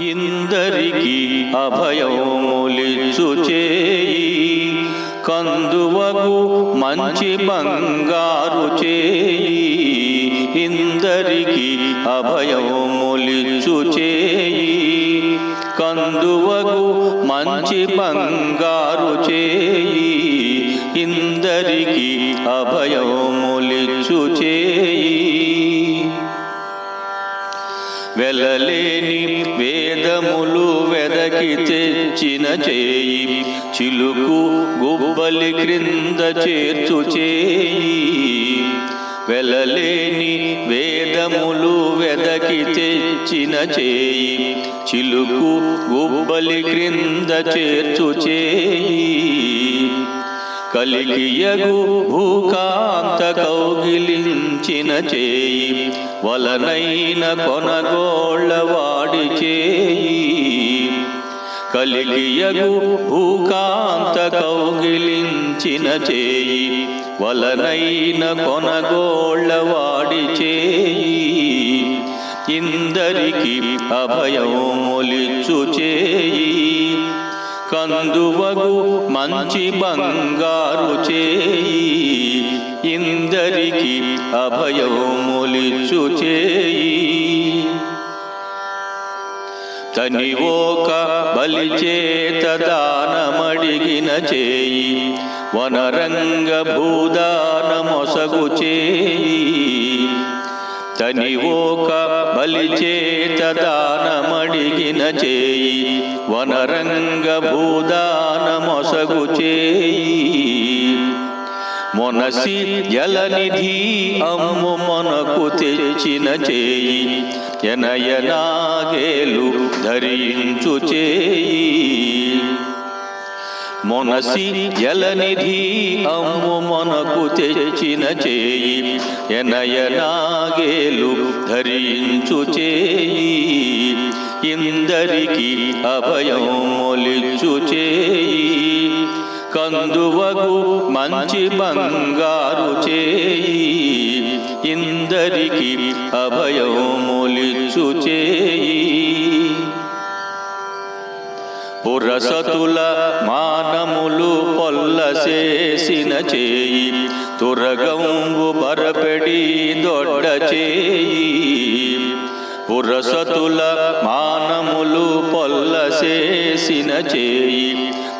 ఇందరికి అభయములిచ్చు చేయి. కందువగు మంచి బంగారు చేయి. ఇందరికి అభయములిచ్చు చేయి. కందువగు మంచి బంగారు చేయి. ఇందరికి అభయం వెలలేని వేదములు వెదకి తెచ్చిన చేయి చిలుకు గుబ్బలి క్రింద చేర్చు చేయి. వెలలేని వేదములు వెదకి తెచ్చిన చేయి చిలుకు గుబ్బలి క్రింద చేర్చు చేయి. కలికియగు భూకాంత కౌగిలించిన చేయి వలనైన కొనగోళ్ళ వాడి చేయి. కలికియగు భూకాంత కౌగిలించిన చేయి వలనైన కొనగోళ్ళ వాడి చేయి. ఇందరికి అభయములిచ్చు చేయి. నందువగు మంచి బంగారు చేయి ఇందరికి అభయములిచ్చు చేయి. తనివోక బలిచేత దానమడిగిన చేయి వనరంగ భూదానమొసగు చేయి. తనివోక బలిచేత దానమడిగిన చేయి వనరంగ భూదాన మొసగు చేయి మొనసి జలనిధి అమ్ము మనకు తెచ్చిన చేయి ఎనయనాగేలు ధరించు చేయి మొనసి జలనిధి అమ్ము మనకు తెచ్చిన చేయి ఎనయనాగేలు ధరించు చేయి ఇందరికి అభయం మొలిచు చేయి కందువగు మంచి బంగారు చేయి ఇందరికి అభయం మొలిచు చేయి. పురసతుల మానములు పొల్లసేసిన చేయి తురగంబు బరపెడి దొడ్డ చేయి. పురసతుల మానములు పొల్లసేసిన చేయి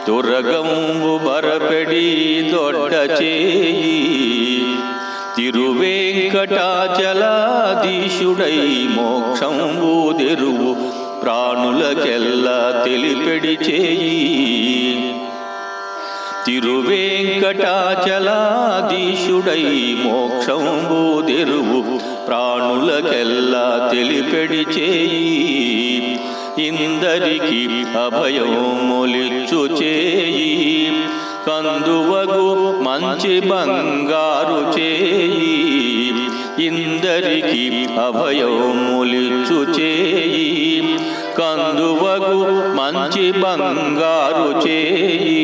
తురగంబు బరపెడి దొడ్డ చేయి. తిరువేంకటాచలాధీశుడై మోక్షంబు తెరువు ప్రాణులకెల్లా తెలిపెడి చేయి. తిరువేంకటాచలాధీశుడై మోక్షంబు తెరువు ప్రాణులకెల్లా తెలిపెడి చేయి. ఇందరికి అభయం అభయములిచ్చు చేయి. కందువగు మంచి బంగారు చేయి. ఇందరికి అభయం అభయములిచ్చు చేయి. కందువగు మంచి బంగారు చేయి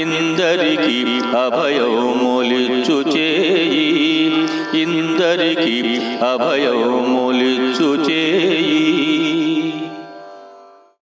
ఇందరికి అభయములిచ్చు చేయి ఇందరికి అభయములిచ్చు చేయి